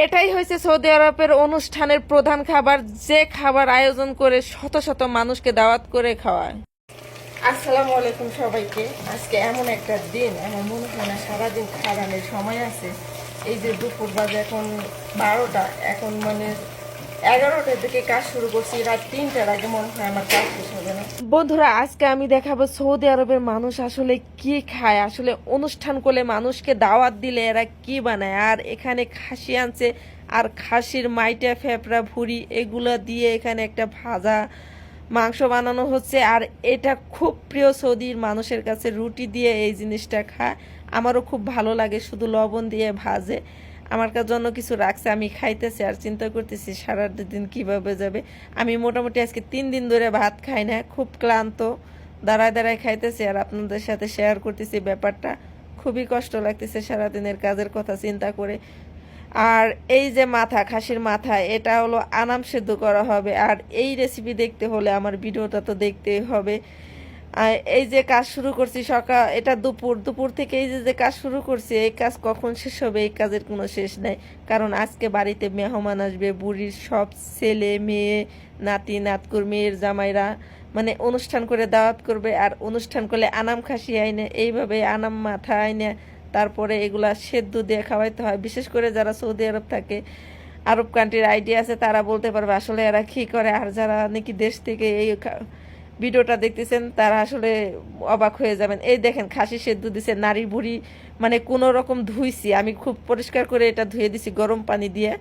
এটাই হয়েছে সৌদি আরবের অনুষ্ঠানের প্রধান খাবার, যে খাবার আয়োজন করে শত শত মানুষকে দাওয়াত করে খাওয়ায়। আসসালামু আলাইকুম সবাইকে। আজকে এমন একটা দিন আমার মনে হয় না সারাদিন খাওয়ানোর সময় আছে। এই যে দুপুর বাজে এখন বারোটা, এখন মানে এগারোটার দিকে কাজ শুরু করছি, রাত তিনটার বন্ধুরা, আজকে আমি দেখাবো সৌদি আরবের মানুষ আসলে কি খায়, আসলে অনুষ্ঠান করলে মানুষকে দাওয়াত দিলে এরা কি বানায়, আর এখানে খাসি আনছে, আর খাসির মাইটা, ফেপড়া, ভুড়ি, এগুলো দিয়ে এখানে একটা ভাজা মাংস বানানো হচ্ছে, আর এটা খুব প্রিয় সৌদির মানুষের কাছে রুটি দিয়ে এই জিনিসটা খায়। আমারও খুব ভালো লাগে শুধু লবণ দিয়ে ভাজে। আমার কাছে জন্য কিছু রাখছে, আমি খাইতেছি আর চিন্তা করতেছি সারা দিন কীভাবে যাবে। আমি মোটামুটি আজকে তিন দিন ধরে ভাত খাই না, খুব ক্লান্ত, দাঁড়ায় দাঁড়ায় খাইতেছি আর আপনাদের সাথে শেয়ার করতেছি ব্যাপারটা। খুবই কষ্ট লাগতেছে সারাদিনের কাজের কথা চিন্তা করে। আর এই যে মাথা, খাসির মাথা, এটা হলো আনাম সেদ্ধ করা হবে। আর এই রেসিপি দেখতে হলে আমার ভিডিওটা তো দেখতেই হবে। এই যে কাজ শুরু করছি, সকাল, এটা দুপুর দুপুর থেকে এই যে কাজ শুরু করছি, এই কাজ কখন শেষ হবে, এই কাজের কোনো শেষ নাই। কারণ আজকে বাড়িতে মেহমান আসবে, বুড়ির সব ছেলে, মেয়ে, নাতি, নাতকুর, মেয়ের জামাইরা মানে অনুষ্ঠান করে দাওয়াত করবে, আর অনুষ্ঠান করলে আনাম খাসি আইনে, এইভাবে আনাম মাথা আইনে, তারপরে এগুলা সেদ্ধ দিয়ে খাওয়াইতে হয়। বিশেষ করে যারা সৌদি আরব থাকে, আরব কান্ট্রির আইডিয়া আছে, তারা বলতে পারবে, আসলে এরা কী করে, আর যারা নাকি দেশ থেকে এই ভিডিওটা দেখতেছেন, তারা আসলে অবাক হয়ে যাবেন। এই দেখেন, খাসি সেদ্ধ দিছে নারী বুড়ি মানে কোনো রকম ধুইছি। আমি খুব পরিষ্কার করে এটা ধুয়ে দিছি গরম পানি দিয়ে।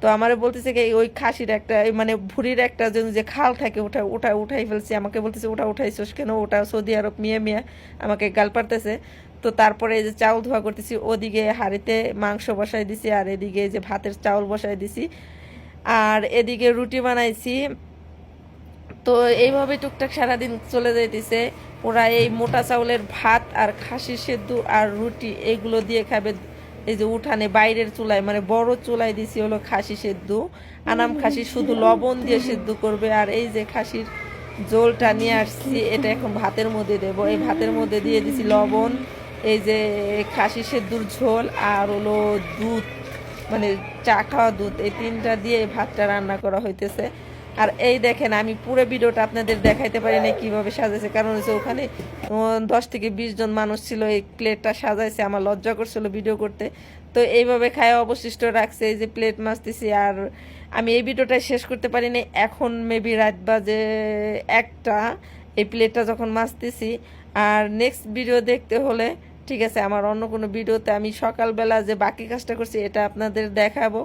তো আমার বলতেছে কি ওই খাসির একটা মানে ভুড়ির একটা যে যে খাল থাকে, ওটা ওটা উঠাই ফেলছি। আমাকে বলতেছে, ওটা উঠাইছোস কেন? ওটা সৌদি আরব, মিয়া মিয়া, আমাকে গাল পারতেছে তো তারপরে এই যে চাউল ধোয়া করতেছি, ওদিকে হাঁড়িতে মাংস বসাই দিছি, আর এদিকে যে ভাতের চাউল বসাই দিছি। আর এদিকে রুটি বানাইছি। তো এইভাবে টুকটাক সারাদিন চলে যাইতেছে। ওরা এই মোটা চাউলের ভাত আর খাসি সেদ্ধ আর রুটি এগুলো দিয়ে খাবে। এই যে উঠানে বাইরের চুলায় মানে বড় চুলায় দিছি হলো খাসি সেদ্ধ। আনাম খাসি শুধু লবণ দিয়ে সেদ্ধ করবে আর এই যে খাসির জোলটা নিয়ে আসছি, এটা এখন ভাতের মধ্যে দেব। এই ভাতের মধ্যে দিয়ে দিছি লবণ, এই যে খাসি সেদ্ধুর ঝোল আর হলো দুধ মানে চা খাওয়া দুধ। এই তিনটা দিয়ে ভাতটা রান্না করা হইতেছে। আর এই দেখেন, আমি পুরো ভিডিওটা আপনাদের দেখাইতে পারি না কীভাবে সাজাইছে। কারণ হচ্ছে ওখানে দশ থেকে বিশ জন মানুষ ছিল, এই প্লেটটা সাজাইছে, আমার লজ্জা করছিল ভিডিও করতে। তো এইভাবে খায় অবশিষ্ট রাখছে, এই যে প্লেট মাছতেছি আর আমি এই ভিডিওটা শেষ করতে পারি পারিনি এখন মেবি রাত বাজে একটা, এই প্লেটটা যখন মাছতেছি আর নেক্সট ভিডিও দেখতে হলে, ঠিক আছে, আমার অন্য কোনো ভিডিওতে আমি সকালবেলা যে বাকি কাজটা করছি, এটা আপনাদের দেখাবো।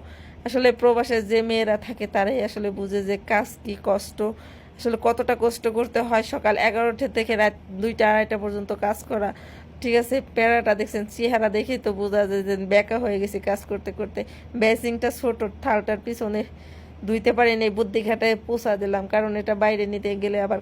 আসলে প্রবাসে যে মেয়েরা থাকে, তারাই আসলে বুঝে যে কাজ কি কষ্ট, আসলে কতটা কষ্ট করতে হয় সকাল এগারোটা থেকে রাত দুইটা, আড়াইটা পর্যন্ত কাজ করা। ঠিক আছে, প্যারাটা দেখছেন, চেহারা দেখেই তো বোঝা যায় যে বেকা হয়ে গেছে কাজ করতে করতে। বেসিংটা ছোট, থালটার পিছনে ধুইতে পারিনি, বুদ্ধি ঘাটায় পোষা দিলাম, কারণ এটা বাইরে নিতে গেলে আবার